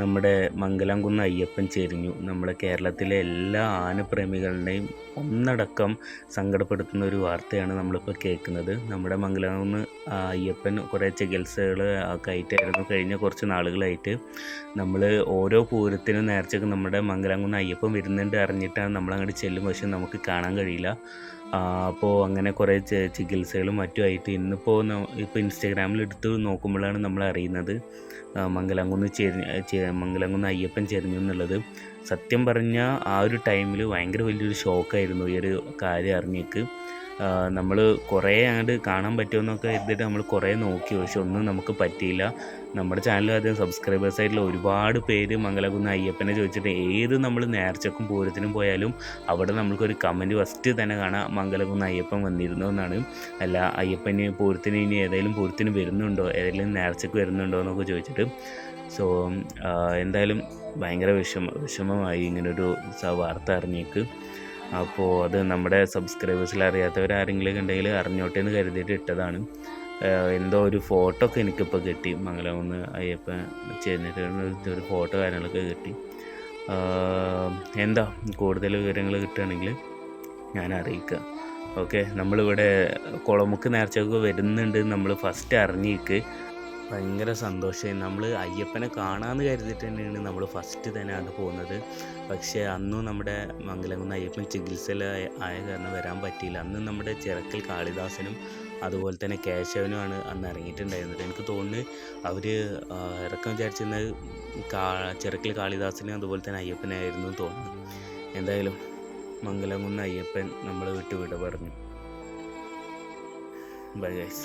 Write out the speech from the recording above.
നമ്മുടെ മംഗലംകുന്ന് അയ്യപ്പൻ ചെരിഞ്ഞു നമ്മുടെ കേരളത്തിലെ എല്ലാ ആനപ്രേമികളുടെയും ഒന്നടക്കം സങ്കടപ്പെടുത്തുന്ന ഒരു വാർത്തയാണ് നമ്മളിപ്പോൾ കേൾക്കുന്നത്. നമ്മുടെ മംഗലംകുന്ന് അയ്യപ്പൻ കുറേ ചികിത്സകൾ ആയിട്ടായിരുന്നു കഴിഞ്ഞ കുറച്ച് നാളുകളായിട്ട്. നമ്മൾ ഓരോ പൂരത്തിനും നേർച്ചയ്ക്ക് നമ്മുടെ മംഗലംകുന്ന് അയ്യപ്പൻ വരുന്നുണ്ട് അറിഞ്ഞിട്ടാണ് നമ്മളങ്ങോട്ട് ചെല്ലും പക്ഷെ നമുക്ക് കാണാൻ കഴിയില്ല. അപ്പോൾ അങ്ങനെ കുറേ ചികിത്സകളും മറ്റുമായിട്ട് ഇന്നിപ്പോൾ ഇപ്പോൾ ഇൻസ്റ്റാഗ്രാമിൽ എടുത്ത് നോക്കുമ്പോഴാണ് നമ്മൾ അറിയുന്നത്. മംഗലാംകുന്ന് ചെരി മംഗലാംകുന്ന് അയ്യപ്പൻ ചെരിഞ്ഞു എന്നുള്ളത്. സത്യം പറഞ്ഞാൽ ആ ഒരു ടൈമിൽ ഭയങ്കര വലിയൊരു ഷോക്കായിരുന്നു ഈ ഒരു കാര്യം അറിഞ്ഞേക്ക്. നമ്മൾ കുറേ അങ്ങോട്ട് കാണാൻ പറ്റുമെന്നൊക്കെ എഴുതിയിട്ട് നമ്മൾ കുറേ നോക്കി. പക്ഷെ ഒന്നും നമുക്ക് പറ്റിയില്ല. നമ്മുടെ ചാനൽ ആദ്യം സബ്സ്ക്രൈബേഴ്സ് ആയിട്ടുള്ള ഒരുപാട് പേര് മംഗലകുന്ന അയ്യപ്പനെ ചോദിച്ചിട്ട് ഏത് നമ്മൾ നേർച്ചക്കും പൂരത്തിനും പോയാലും അവിടെ നമ്മൾക്കൊരു കമന്റ് ഫസ്റ്റ് തന്നെ കാണാം മംഗലകുന്ന അയ്യപ്പൻ വന്നിരുന്നു എന്നാണ്. അല്ല അയ്യപ്പന് പൂരത്തിന് ഇനി ഏതെങ്കിലും പൂരത്തിന് വരുന്നുണ്ടോ? ഏതെങ്കിലും നേർച്ചക്ക് വരുന്നുണ്ടോ എന്നൊക്കെ ചോദിച്ചിട്ട്. സോ എന്തായാലും ഭയങ്കര വിഷമ വിഷമമായി ഇങ്ങനൊരു വാർത്ത അറിഞ്ഞേക്ക്. അപ്പോൾ അത് നമ്മുടെ സബ്സ്ക്രൈബേഴ്സിൽ അറിയാത്തവരാരെങ്കിലും ഉണ്ടെങ്കിൽ അറിഞ്ഞോട്ടെ എന്ന് കരുതിയിട്ട് ഇട്ടതാണ്. എന്തോ ഒരു ഫോട്ടോ ഒക്കെ എനിക്കിപ്പോൾ കിട്ടി. മംഗലകുന്ന് അയ്യപ്പൻ ചെന്നിട്ട് ഒരു ഫോട്ടോ കാര്യങ്ങളൊക്കെ കിട്ടി. എന്താ കൂടുതൽ വിവരങ്ങൾ കിട്ടുകയാണെങ്കിൽ ഞാൻ അറിയിക്കാം. ഓക്കെ നമ്മളിവിടെ കുളമുക്ക് നേർച്ചയൊക്കെ വരുന്നുണ്ട് നമ്മൾ ഫസ്റ്റ് അറിഞ്ഞേക്ക് ഭയങ്കര സന്തോഷമായി. നമ്മൾ അയ്യപ്പനെ കാണാമെന്ന് കരുതിയിട്ട് തന്നെയാണ് നമ്മൾ ഫസ്റ്റ് തന്നെ അങ്ങോട്ട് പോകുന്നത് പക്ഷേ അന്നും നമ്മുടെ മംഗലംകുന്ന് അയ്യപ്പൻ ചികിത്സയിൽ ആയ കാരണം വരാൻ പറ്റിയില്ല. അന്ന് നമ്മുടെ ചിറക്കൽ കാളിദാസനും അതുപോലെ തന്നെ കേശവനുമാണ് അന്ന് ഇറങ്ങിയിട്ടുണ്ടായിരുന്നത്. എനിക്ക് തോന്നുന്നു അവർ ഇറക്കം വിചാരിച്ചിരുന്നത് കാ ചിറക്കൽ കാളിദാസനും അതുപോലെ തന്നെ അയ്യപ്പനായിരുന്നു തോന്നുന്നു. എന്തായാലും മംഗലംകുന്ന് അയ്യപ്പൻ നമ്മളെ വിട്ടു വിട പറഞ്ഞു. Bye guys